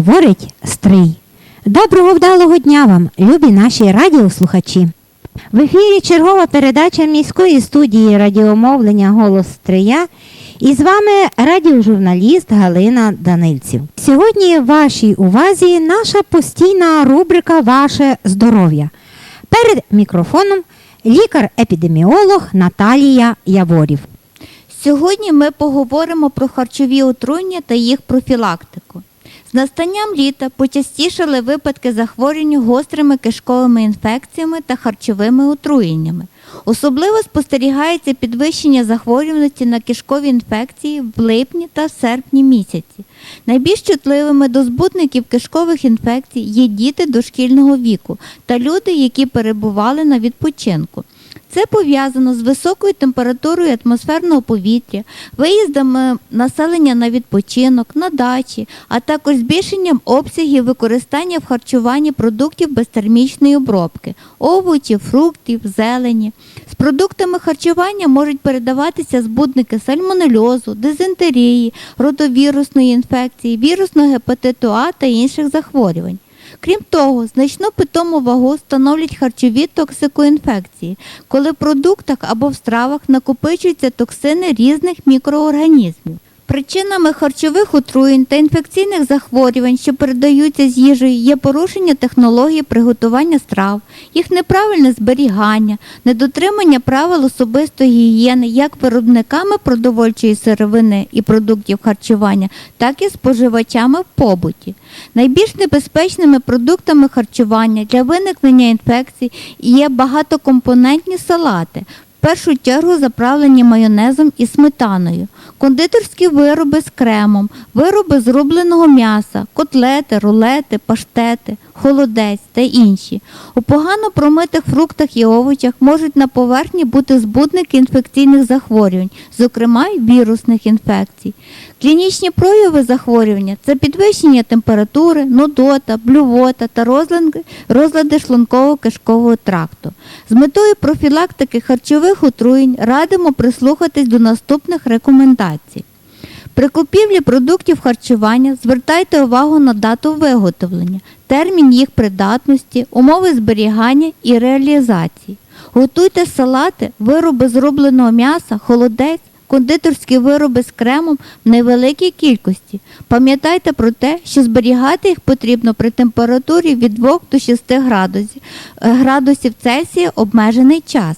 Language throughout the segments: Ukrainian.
говорить Стрий. Доброго вдалого дня вам, любі наші радіослухачі. В ефірі чергова передача міської студії радіомовлення Голос Стрия. І з вами радіожурналіст Галина Данильців. Сьогодні в вашій увазі наша постійна рубрика Ваше здоров'я. Перед мікрофоном лікар-епідеміолог Наталія Яворів. Сьогодні ми поговоримо про харчові отруєння та їх профілактику. З настанням літа почастішали випадки захворювання гострими кишковими інфекціями та харчовими отруєннями. Особливо спостерігається підвищення захворюваності на кишкові інфекції в липні та серпні місяці. Найбільш чутливими до збутників кишкових інфекцій є діти дошкільного віку та люди, які перебували на відпочинку. Це пов'язано з високою температурою атмосферного повітря, виїздами населення на відпочинок, на дачі, а також збільшенням обсягів використання в харчуванні продуктів безтермічної обробки, овочів, фруктів, зелені. З продуктами харчування можуть передаватися збудники сальмонельозу, дизентерії, родовірусної інфекції, вірусного гепатиту А та інших захворювань. Крім того, значну питому вагу становлять харчові токсикоінфекції, коли в продуктах або в стравах накопичуються токсини різних мікроорганізмів. Причинами харчових отруєнь та інфекційних захворювань, що передаються з їжею, є порушення технології приготування страв, їх неправильне зберігання, недотримання правил особистої гігієни як виробниками продовольчої сировини і продуктів харчування, так і споживачами в побуті. Найбільш небезпечними продуктами харчування для виникнення інфекцій є багатокомпонентні салати. Першу чергу заправлені майонезом і сметаною, кондитерські вироби з кремом, вироби з рубленого м'яса, котлети, рулети, паштети, холодець та інші. У погано промитих фруктах і овочах можуть на поверхні бути збудники інфекційних захворювань, зокрема й вірусних інфекцій. Клінічні прояви захворювання це підвищення температури, нудота, блювота та розлади, розлади шлунково-кишкового тракту. З метою профілактики харчових отруєнь радимо прислухатись до наступних рекомендацій. При купівлі продуктів харчування звертайте увагу на дату виготовлення, термін їх придатності, умови зберігання і реалізації. Готуйте салати, вироби з рубленого м'яса, холодець, кондитерські вироби з кремом в невеликій кількості. Пам'ятайте про те, що зберігати їх потрібно при температурі від 2 до 6 градусів, е, градусів Цельсія обмежений час.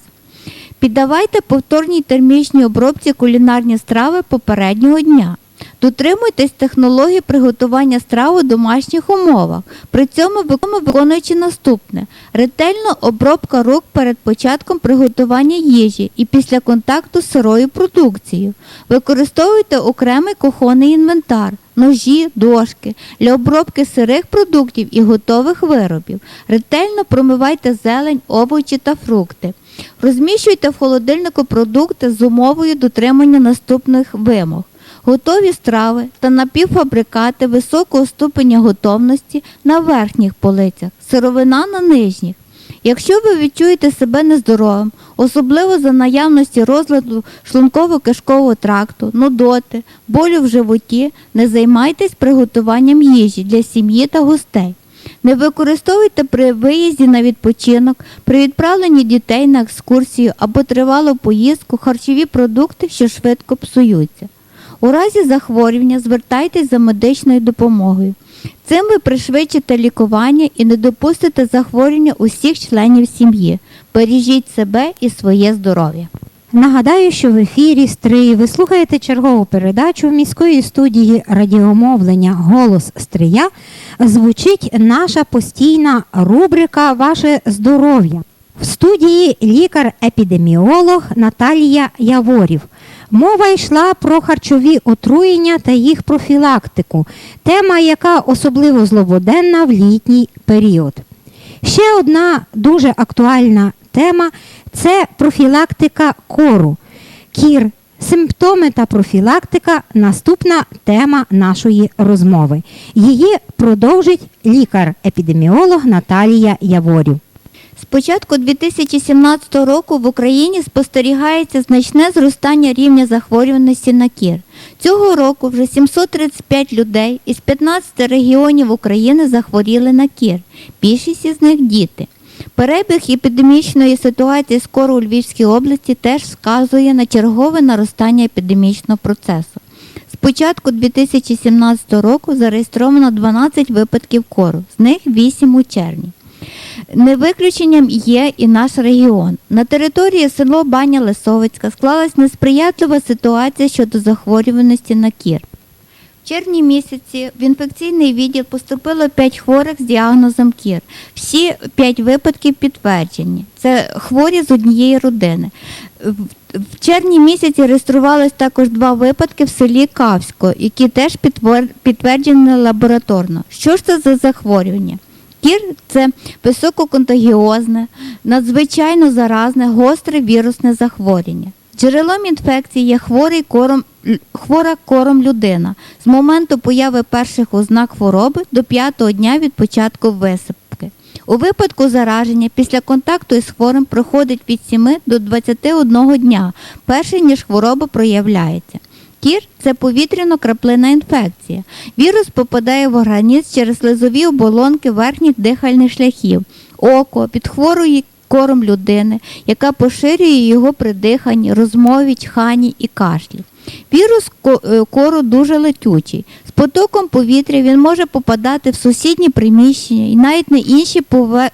Піддавайте повторній термічній обробці кулінарні страви попереднього дня. Дотримуйтесь технології приготування страв у домашніх умовах. При цьому виконуючи наступне: ретельно обробка рук перед початком приготування їжі і після контакту з сирою продукцією. Використовуйте окремий кухонний інвентар, ножі, дошки для обробки сирих продуктів і готових виробів. Ретельно промивайте зелень, овочі та фрукти. Розміщуйте в холодильнику продукти з умовою дотримання наступних вимог. Готові страви та напівфабрикати високого ступеня готовності на верхніх полицях, сировина на нижніх. Якщо ви відчуєте себе нездоровим, особливо за наявності розладу шлунково-кишкового тракту, нудоти, болю в животі, не займайтесь приготуванням їжі для сім'ї та гостей. Не використовуйте при виїзді на відпочинок, при відправленні дітей на екскурсію або тривалу поїздку харчові продукти, що швидко псуються. У разі захворювання звертайтесь за медичною допомогою. Цим ви пришвидшите лікування і не допустите захворювання усіх членів сім'ї. Бережіть себе і своє здоров'я. Нагадаю, що в ефірі Стрий ви слухаєте чергову передачу в міської студії радіомовлення Голос Стрия. Звучить наша постійна рубрика Ваше здоров'я. В студії лікар-епідеміолог Наталія Яворів. Мова йшла про харчові отруєння та їх профілактику, тема, яка особливо злободенна в літній період. Ще одна дуже актуальна тема це профілактика кору. Кір, симптоми та профілактика наступна тема нашої розмови. Її продовжить лікар-епідеміолог Наталія Яворів. З початку 2017 року в Україні спостерігається значне зростання рівня захворюваності на кір. Цього року вже 735 людей із 15 регіонів України захворіли на кір. Більшість із них діти. Перебіг епідемічної ситуації скоро у Львівській області теж вказує на чергове наростання епідемічного процесу. З початку 2017 року зареєстровано 12 випадків кору, з них 8 у червні. Не виключенням є і наш регіон. На території село Баня Лисовицька склалась несприятлива ситуація щодо захворюваності на кір. Червні місяці в інфекційний відділ поступило 5 хворих з діагнозом кір. Всі 5 випадків підтверджені. Це хворі з однієї родини. В червні місяці реєструвалось також два випадки в селі Кавсько, які теж підтверджені лабораторно. Що ж це за захворювання? Кір це висококонтагіозне, надзвичайно заразне, гостре вірусне захворювання. Джерелом інфекції є хворий кором, хвора кором людина з моменту появи перших ознак хвороби до п'ятого дня від початку висипки. У випадку зараження після контакту із хворим проходить від 7 до 21 дня, перше ніж хвороба проявляється. Кір це повітряно-краплина інфекція. Вірус попадає в організм через слизові оболонки верхніх дихальних шляхів, око, під хворою кором людини, яка поширює його при диханні, розмові, чханні і кашлі. Вірус е, кору дуже летючий. З потоком повітря він може попадати в сусідні приміщення і навіть на інші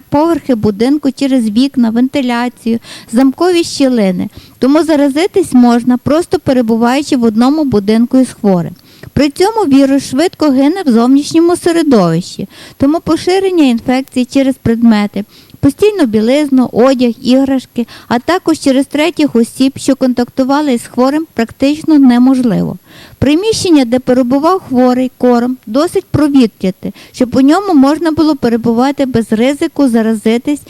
поверхи будинку через вікна, вентиляцію, замкові щілини. Тому заразитись можна, просто перебуваючи в одному будинку із хворим. При цьому вірус швидко гине в зовнішньому середовищі, тому поширення інфекції через предмети, постійну білизну, одяг, іграшки, а також через третіх осіб, що контактували з хворим, практично неможливо. Приміщення, де перебував хворий кором, досить провітряти, щоб у ньому можна було перебувати без ризику заразитись,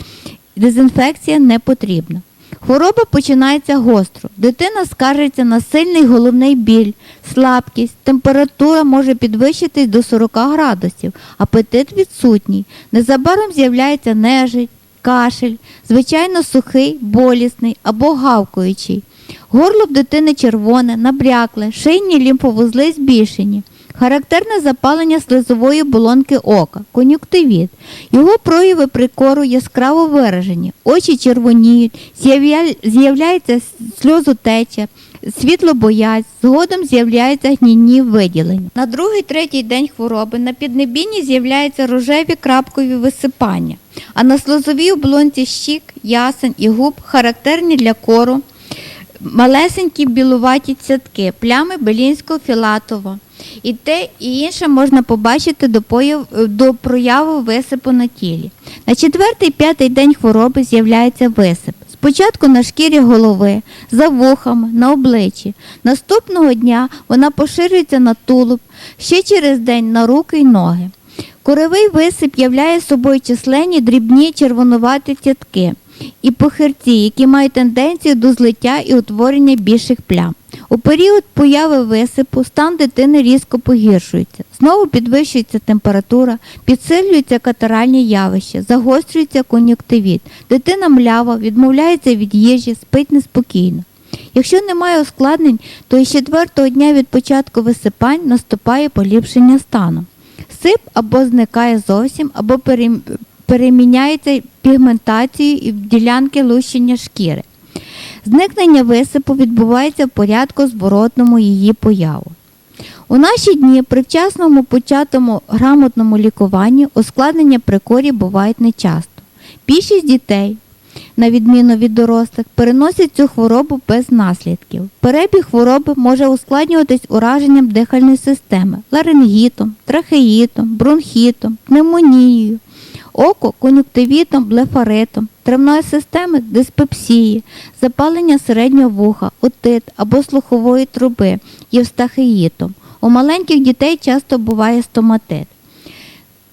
дезінфекція не потрібна. Хвороба починається гостро. Дитина скаржиться на сильний головний біль, слабкість, температура може підвищитись до 40 градусів, апетит відсутній. Незабаром з'являється нежить, кашель, звичайно сухий, болісний або гавкаючий. Горло в дитини червоне, набрякле, шийні лімфовузли збільшені. Характерне запалення слизової болонки ока, кон'юктивіт. Його прояви при кору яскраво виражені. Очі червоніють, з'явля- з'являється сльозотеча, світлобоязнь, згодом з'являються гнійні виділення. На другий третій день хвороби на піднебінні з'являються рожеві крапкові висипання, а на сльозовій оболонці щік, ясен і губ характерні для кору малесенькі білуваті цятки, плями белінського філатова. І те, і інше можна побачити до, появ, до прояву висипу на тілі. На четвертий-п'ятий день хвороби з'являється висип. Спочатку на шкірі голови, за вухами, на обличчі. Наступного дня вона поширюється на тулуб, ще через день на руки й ноги. Коревий висип являє собою численні дрібні червонуваті цятки і похирці, які мають тенденцію до злиття і утворення більших плям. У період появи висипу стан дитини різко погіршується. Знову підвищується температура, підсилюються катаральні явища, загострюється кон'юктивіт. Дитина млява, відмовляється від їжі, спить неспокійно. Якщо немає ускладнень, то із четвертого дня від початку висипань наступає поліпшення стану. Сип або зникає зовсім, або переміняється пігментацією і ділянки лущення шкіри. Зникнення висипу відбувається в порядку зворотному її появу. У наші дні при вчасному початому грамотному лікуванні ускладнення при корі бувають нечасто. Більшість дітей, на відміну від дорослих, переносять цю хворобу без наслідків. Перебіг хвороби може ускладнюватись ураженням дихальної системи, ларингітом, трахеїтом, бронхітом, пневмонією, око кон'юктивітом, блефаритом, травної системи диспепсії, запалення середнього вуха, отит або слухової труби, євстахеїтом. У маленьких дітей часто буває стоматит.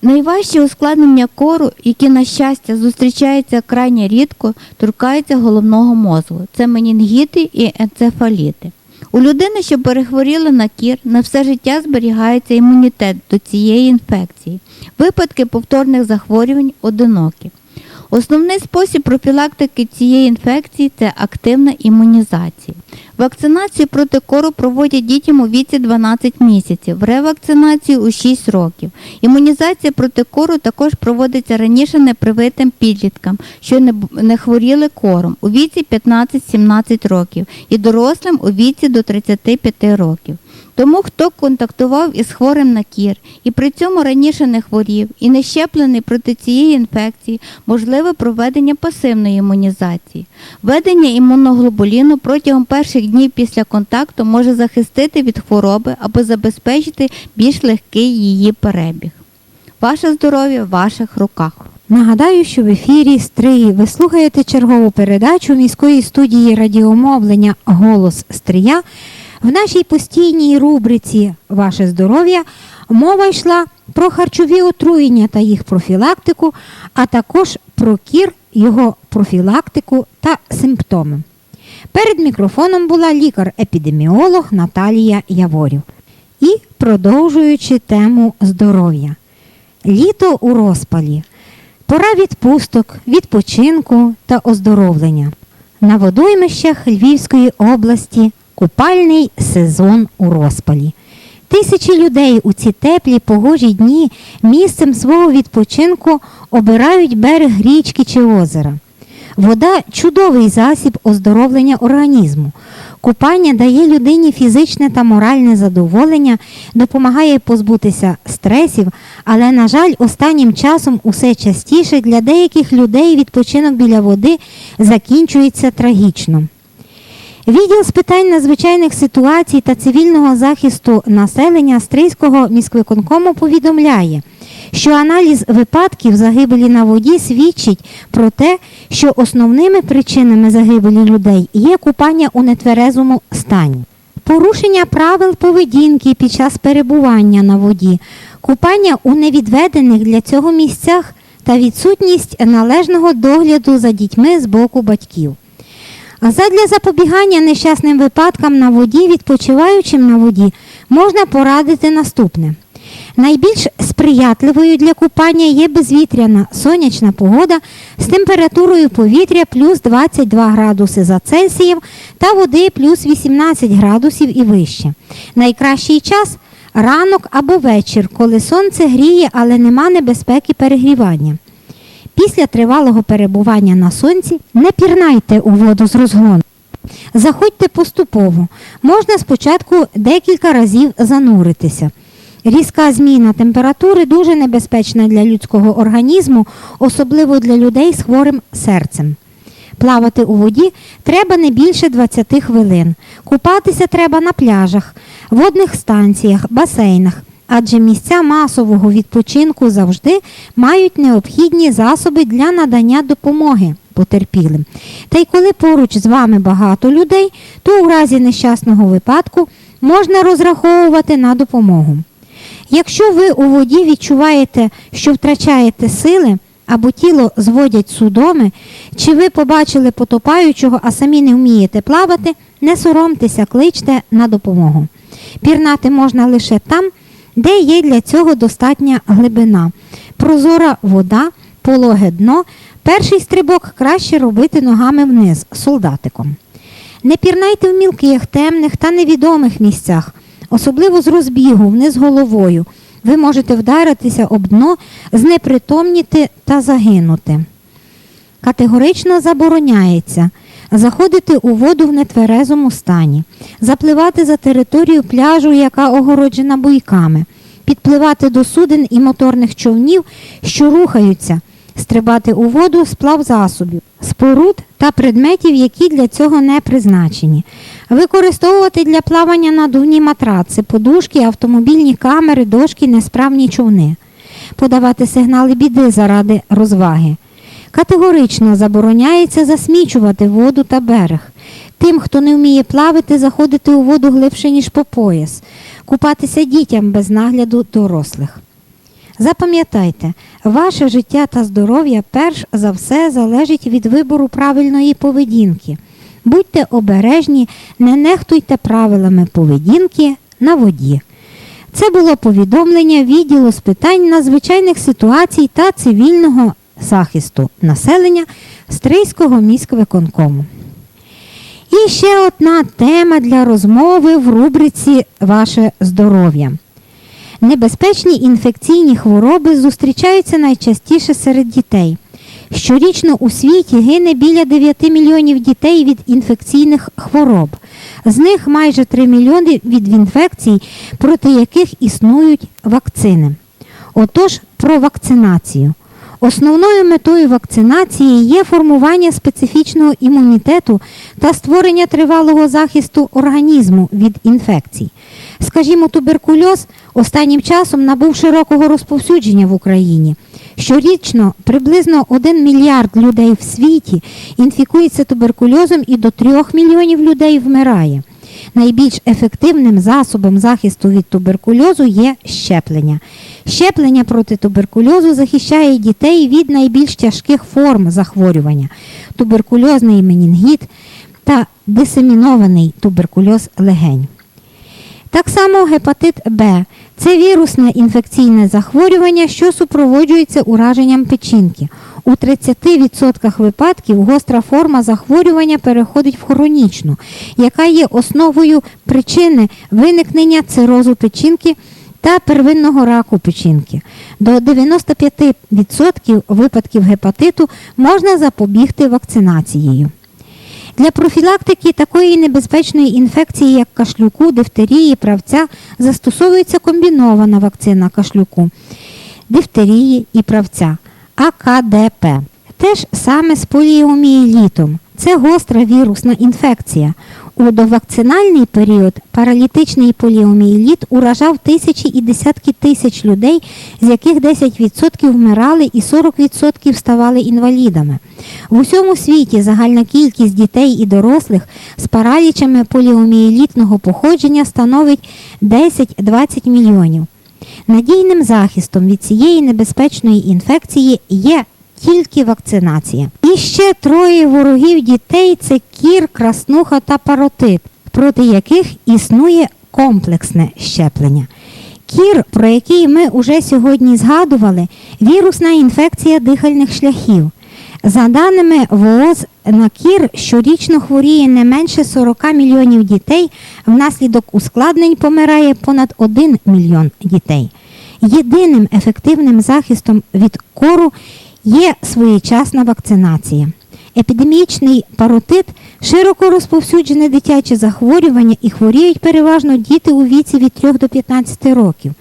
Найважчі ускладнення кору, які, на щастя, зустрічаються крайне рідко, торкаються головного мозку. Це менінгіти і енцефаліти. У людини, що перехворіла на кір, на все життя зберігається імунітет до цієї інфекції. Випадки повторних захворювань одинокі. Основний спосіб профілактики цієї інфекції це активна імунізація. Вакцинацію проти кору проводять дітям у віці 12 місяців, ревакцинацію у 6 років. Імунізація проти кору також проводиться раніше непривитим підліткам, що не, хворіли кором у віці 15-17 років і дорослим у віці до 35 років. Тому хто контактував із хворим на кір і при цьому раніше не хворів і не щеплений проти цієї інфекції, можливе проведення пасивної імунізації. Введення імуноглобуліну протягом перших днів після контакту може захистити від хвороби або забезпечити більш легкий її перебіг. Ваше здоров'я в ваших руках. Нагадаю, що в ефірі Стрий ви слухаєте чергову передачу міської студії радіомовлення Голос Стрия. В нашій постійній рубриці Ваше здоров'я мова йшла про харчові отруєння та їх профілактику, а також про кір, його профілактику та симптоми. Перед мікрофоном була лікар-епідеміолог Наталія Яворів. І продовжуючи тему здоров'я. Літо у розпалі. Пора відпусток, відпочинку та оздоровлення. На водоймищах Львівської області купальний сезон у розпалі. Тисячі людей у ці теплі погожі дні місцем свого відпочинку обирають берег річки чи озера. Вода чудовий засіб оздоровлення організму. Купання дає людині фізичне та моральне задоволення, допомагає позбутися стресів, але, на жаль, останнім часом усе частіше для деяких людей відпочинок біля води закінчується трагічно. Відділ з питань надзвичайних ситуацій та цивільного захисту населення Стрийського міськвиконкому повідомляє, що аналіз випадків загибелі на воді свідчить про те, що основними причинами загибелі людей є купання у нетверезому стані. Порушення правил поведінки під час перебування на воді, купання у невідведених для цього місцях та відсутність належного догляду за дітьми з боку батьків. А задля запобігання нещасним випадкам на воді, відпочиваючим на воді, можна порадити наступне. Найбільш сприятливою для купання є безвітряна сонячна погода з температурою повітря плюс 22 градуси за Цельсієм та води плюс 18 градусів і вище. Найкращий час ранок або вечір, коли сонце гріє, але нема небезпеки перегрівання. Після тривалого перебування на сонці не пірнайте у воду з розгону. Заходьте поступово. Можна спочатку декілька разів зануритися. Різка зміна температури дуже небезпечна для людського організму, особливо для людей з хворим серцем. Плавати у воді треба не більше 20 хвилин. Купатися треба на пляжах, водних станціях, басейнах, адже місця масового відпочинку завжди мають необхідні засоби для надання допомоги потерпілим. Та й коли поруч з вами багато людей, то у разі нещасного випадку можна розраховувати на допомогу. Якщо ви у воді відчуваєте, що втрачаєте сили або тіло зводять судоми, чи ви побачили потопаючого, а самі не вмієте плавати, не соромтеся, кличте на допомогу. Пірнати можна лише там, де є для цього достатня глибина. Прозора вода, пологе дно. Перший стрибок краще робити ногами вниз, солдатиком. Не пірнайте в мілких, темних та невідомих місцях, особливо з розбігу, вниз головою. Ви можете вдаритися об дно, знепритомніти та загинути. Категорично забороняється заходити у воду в нетверезому стані, запливати за територію пляжу, яка огороджена буйками, підпливати до суден і моторних човнів, що рухаються, стрибати у воду з плавзасобів, споруд та предметів, які для цього не призначені, використовувати для плавання надувні матраци, подушки, автомобільні камери, дошки, несправні човни, подавати сигнали біди заради розваги. Категорично забороняється засмічувати воду та берег. Тим, хто не вміє плавати, заходити у воду глибше, ніж по пояс, купатися дітям без нагляду дорослих. Запам'ятайте, ваше життя та здоров'я перш за все залежить від вибору правильної поведінки. Будьте обережні, не нехтуйте правилами поведінки на воді. Це було повідомлення відділу з питань надзвичайних ситуацій та цивільного захисту населення Стрийського міськвиконкому. І ще одна тема для розмови в рубриці Ваше здоров'я. Небезпечні інфекційні хвороби зустрічаються найчастіше серед дітей. Щорічно у світі гине біля 9 мільйонів дітей від інфекційних хвороб. З них майже 3 мільйони від інфекцій, проти яких існують вакцини. Отож, про вакцинацію. Основною метою вакцинації є формування специфічного імунітету та створення тривалого захисту організму від інфекцій. Скажімо, туберкульоз останнім часом набув широкого розповсюдження в Україні. Щорічно приблизно 1 мільярд людей в світі інфікується туберкульозом і до 3 мільйонів людей вмирає. Найбільш ефективним засобом захисту від туберкульозу є щеплення. Щеплення проти туберкульозу захищає дітей від найбільш тяжких форм захворювання туберкульозний менінгіт та дисемінований туберкульоз легень. Так само гепатит Б це вірусне інфекційне захворювання, що супроводжується ураженням печінки. У 30% випадків гостра форма захворювання переходить в хронічну, яка є основою причини виникнення цирозу печінки та первинного раку печінки. До 95% випадків гепатиту можна запобігти вакцинацією. Для профілактики такої небезпечної інфекції, як кашлюку, дифтерії, правця, застосовується комбінована вакцина кашлюку, дифтерії і правця АКДП. Теж саме з поліомієлітом. Це гостра вірусна інфекція. У довакцинальний період паралітичний поліомієліт уражав тисячі і десятки тисяч людей, з яких 10% вмирали і 40% ставали інвалідами. В усьому світі загальна кількість дітей і дорослих з паралічами поліомієлітного походження становить 10-20 мільйонів. Надійним захистом від цієї небезпечної інфекції є тільки вакцинація. І ще троє ворогів дітей це кір, краснуха та паротит, проти яких існує комплексне щеплення. Кір, про який ми уже сьогодні згадували, вірусна інфекція дихальних шляхів. За даними ВООЗ, на кір щорічно хворіє не менше 40 мільйонів дітей, внаслідок ускладнень помирає понад 1 мільйон дітей. Єдиним ефективним захистом від кору є своєчасна вакцинація. Епідемічний паротит широко розповсюджене дитяче захворювання і хворіють переважно діти у віці від 3 до 15 років.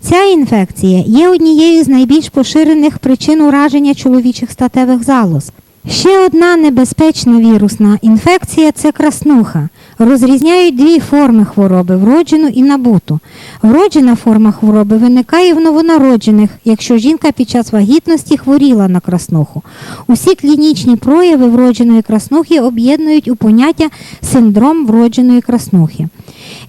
Ця інфекція є однією з найбільш поширених причин ураження чоловічих статевих залоз. Ще одна небезпечна вірусна інфекція це краснуха. Розрізняють дві форми хвороби вроджену і набуту. Вроджена форма хвороби виникає в новонароджених, якщо жінка під час вагітності хворіла на краснуху. Усі клінічні прояви вродженої краснухи об'єднують у поняття синдром вродженої краснухи.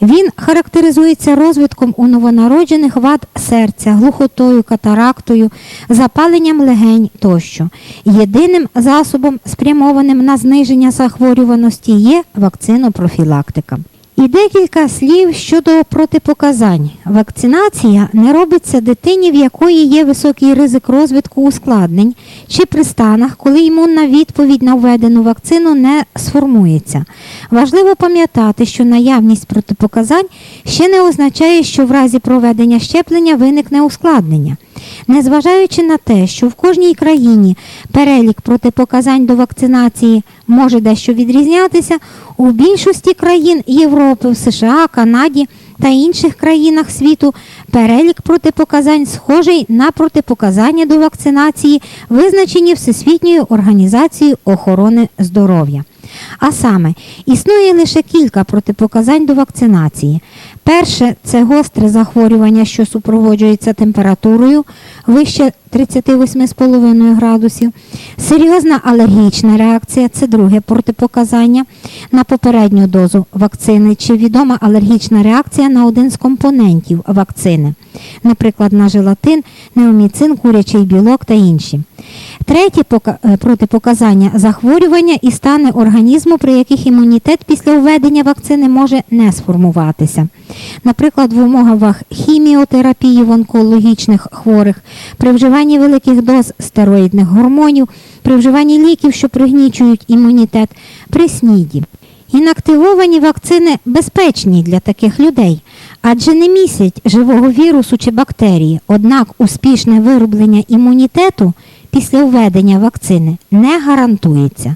Він характеризується розвитком у новонароджених вад серця, глухотою, катарактою, запаленням легень тощо. Єдиним засобом, спрямованим на зниження захворюваності, є вакцинопрофілактика. І декілька слів щодо протипоказань. Вакцинація не робиться дитині, в якої є високий ризик розвитку ускладнень чи при станах, коли імунна відповідь на введену вакцину не сформується. Важливо пам'ятати, що наявність протипоказань ще не означає, що в разі проведення щеплення виникне ускладнення. Незважаючи на те, що в кожній країні перелік протипоказань до вакцинації може дещо відрізнятися, у більшості країн Європи, в США, Канаді та інших країнах світу перелік протипоказань схожий на протипоказання до вакцинації, визначені Всесвітньою організацією охорони здоров'я. А саме, існує лише кілька протипоказань до вакцинації. Перше це гостре захворювання, що супроводжується температурою вище 38,5 градусів. Серйозна алергічна реакція це друге протипоказання на попередню дозу вакцини чи відома алергічна реакція на один з компонентів вакцини, наприклад, на желатин, неоміцин, курячий білок та інші. Третє е, протипоказання захворювання і стани організму, при яких імунітет після введення вакцини може не сформуватися. Наприклад, в умовах хіміотерапії в онкологічних хворих, при вживанні великих доз стероїдних гормонів, при вживанні ліків, що пригнічують імунітет, при сніді. Інактивовані вакцини безпечні для таких людей, адже не містять живого вірусу чи бактерії, однак успішне вироблення імунітету після введення вакцини не гарантується.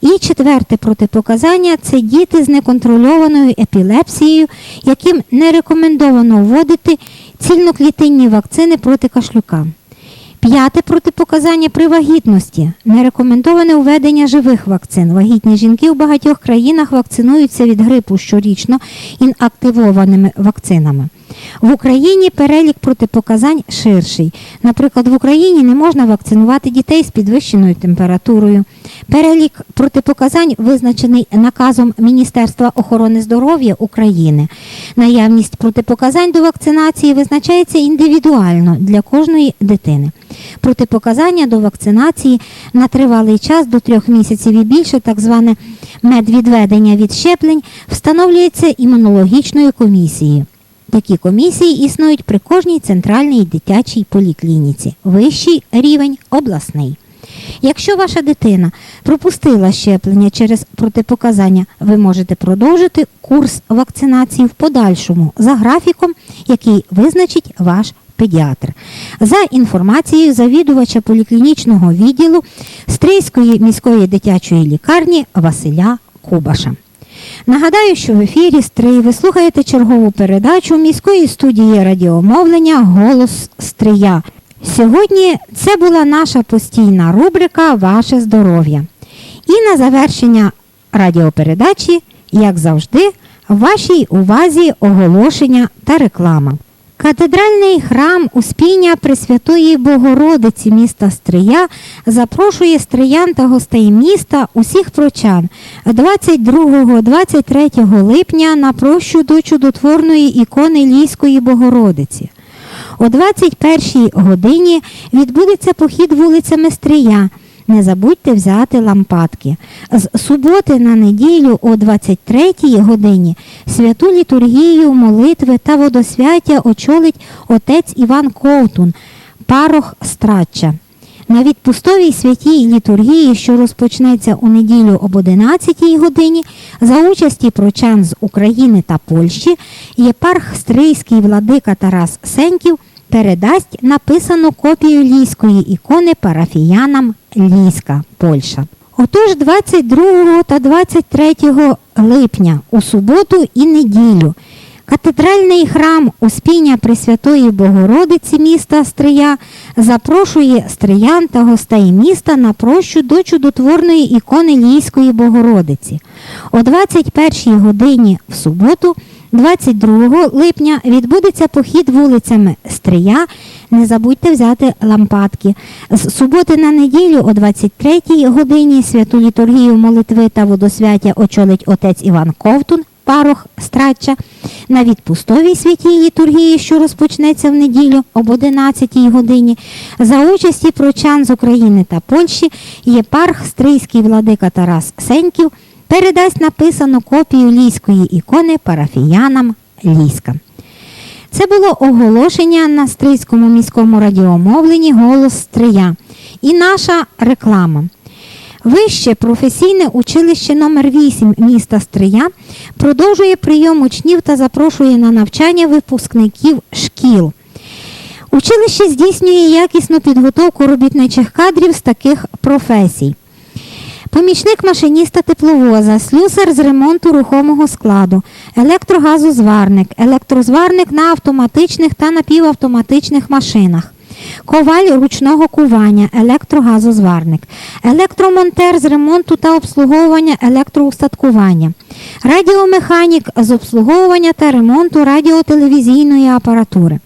І четверте протипоказання це діти з неконтрольованою епілепсією, яким не рекомендовано вводити цільноклітинні вакцини проти кашлюка. П'яте протипоказання при вагітності. Не рекомендоване введення живих вакцин. Вагітні жінки у багатьох країнах вакцинуються від грипу щорічно інактивованими вакцинами. В Україні перелік протипоказань ширший. Наприклад, в Україні не можна вакцинувати дітей з підвищеною температурою. Перелік протипоказань визначений наказом Міністерства охорони здоров'я України. Наявність протипоказань до вакцинації визначається індивідуально для кожної дитини. Протипоказання до вакцинації на тривалий час до трьох місяців і більше, так зване медвідведення від щеплень, встановлюється імунологічною комісією. Такі комісії існують при кожній центральній дитячій поліклініці. Вищий рівень обласний. Якщо ваша дитина пропустила щеплення через протипоказання, ви можете продовжити курс вакцинації в подальшому за графіком, який визначить ваш педіатр. За інформацією завідувача поліклінічного відділу Стрийської міської дитячої лікарні Василя Кубаша. Нагадаю, що в ефірі Стрий ви слухаєте чергову передачу міської студії радіомовлення Голос Стрия. Сьогодні це була наша постійна рубрика Ваше здоров'я. І на завершення радіопередачі, як завжди, вашій увазі оголошення та реклама. Катедральний храм Успіння Пресвятої Богородиці міста Стрия запрошує стриян та гостей міста усіх прочан 22-23 липня на прощу до чудотворної ікони Лійської Богородиці. О 21 годині відбудеться похід вулицями Стрия. Не забудьте взяти лампадки. З суботи на неділю о 23 годині святу літургію, молитви та водосвяття очолить отець Іван Ковтун, парох Страчча. На відпустовій святій літургії, що розпочнеться у неділю об 11 годині, за участі прочан з України та Польщі, єпарх Стрийський владика Тарас Сеньків передасть написану копію лійської ікони парафіянам Ліська, Польща. Отож, 22 та 23 липня у суботу і неділю Катедральний храм Успіння Пресвятої Богородиці міста Стрия запрошує стриян та гостей міста на прощу до чудотворної ікони Лійської Богородиці. О 21 годині в суботу, 22 липня, відбудеться похід вулицями Стрия. Не забудьте взяти лампадки. З суботи на неділю о 23-й годині святу літургію молитви та водосвяття очолить отець Іван Ковтун парох Страчча на відпустовій святій літургії, що розпочнеться в неділю об 11 годині, за участі прочан з України та Польщі єпарх Стрийський владика Тарас Сеньків передасть написану копію лійської ікони парафіянам Ліська. Це було оголошення на Стрийському міському радіомовленні Голос Стрия і наша реклама. Вище професійне училище номер 8 міста Стрия продовжує прийом учнів та запрошує на навчання випускників шкіл. Училище здійснює якісну підготовку робітничих кадрів з таких професій. Помічник машиніста тепловоза, слюсар з ремонту рухомого складу, електрогазозварник, електрозварник на автоматичних та напівавтоматичних машинах, коваль ручного кування, електрогазозварник, електромонтер з ремонту та обслуговування електроустаткування, радіомеханік з обслуговування та ремонту радіотелевізійної апаратури,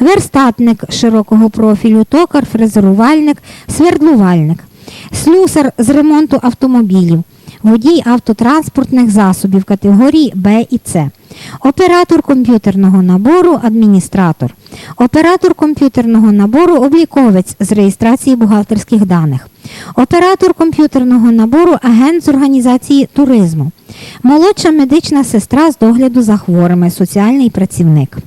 верстатник широкого профілю, токар, фрезерувальник, свердлувальник слюсар з ремонту автомобілів, водій автотранспортних засобів категорії Б і С, оператор комп'ютерного набору, адміністратор, оператор комп'ютерного набору, обліковець з реєстрації бухгалтерських даних, оператор комп'ютерного набору, агент з організації туризму, молодша медична сестра з догляду за хворими, соціальний працівник.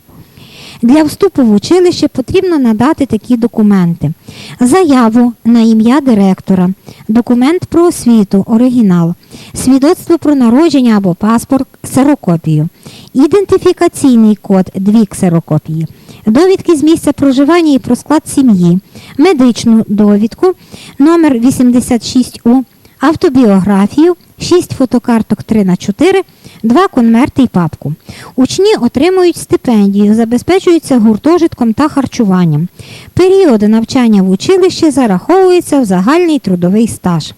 Для вступу в училище потрібно надати такі документи: заяву на ім'я директора, документ про освіту, оригінал, свідоцтво про народження або паспорт, ксерокопію, ідентифікаційний код, дві ксерокопії, довідки з місця проживання і про склад сім'ї, медичну довідку, номер 86У, автобіографію, 6 фотокарток 3 на 4 два конверти і папку. Учні отримують стипендію, забезпечуються гуртожитком та харчуванням. Період навчання в училищі зараховується в загальний трудовий стаж.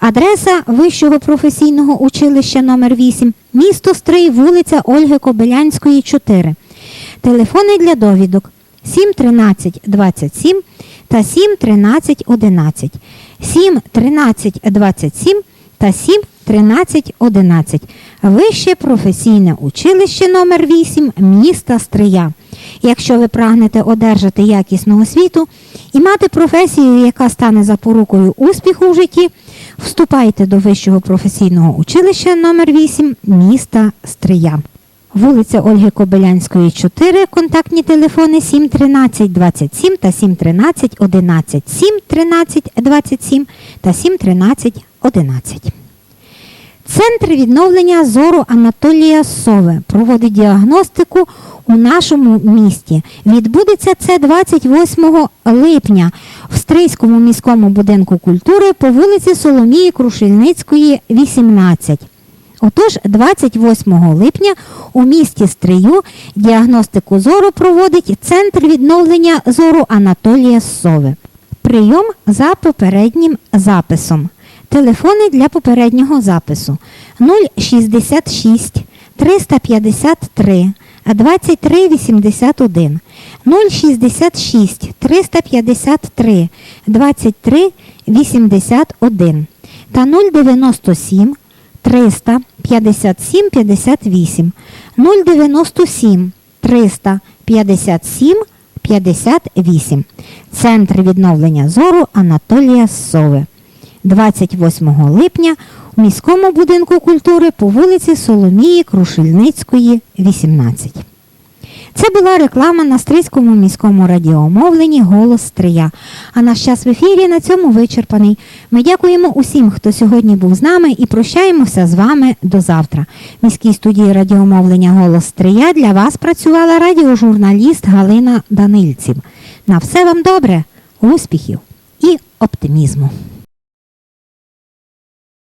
Адреса Вищого професійного училища номер 8 місто Стрий, вулиця Ольги Кобилянської, 4. Телефони для довідок 7 13 27 та 7 13 11. 7 13 27 та 7 13 11. Вище професійне училище номер 8 міста Стрия. Якщо ви прагнете одержати якісну освіту і мати професію, яка стане запорукою успіху в житті, вступайте до Вищого професійного училища номер 8 міста Стрия. Вулиця Ольги Кобилянської, 4, контактні телефони 7 13 27 та 7 13 11, 7 13 27 та 7 13 11. Центр відновлення зору Анатолія Сови проводить діагностику у нашому місті. Відбудеться це 28 липня в Стрийському міському будинку культури по вулиці Соломії Крушельницької, 18. Отож, 28 липня у місті Стрию діагностику зору проводить Центр відновлення зору Анатолія Сови. Прийом за попереднім записом. Телефони для попереднього запису 066 353 2381 066 353 2381 та 097 357 58 097 357 58 Центр відновлення зору Анатолія Сови. 28 липня у міському будинку культури по вулиці Соломії Крушельницької, 18. Це була реклама на Стрийському міському радіомовленні Голос Стрия. А наш час в ефірі на цьому вичерпаний. Ми дякуємо усім, хто сьогодні був з нами, і прощаємося з вами до завтра. В міській студії радіомовлення Голос Стрия для вас працювала радіожурналіст Галина Данильців. На все вам добре, успіхів і оптимізму!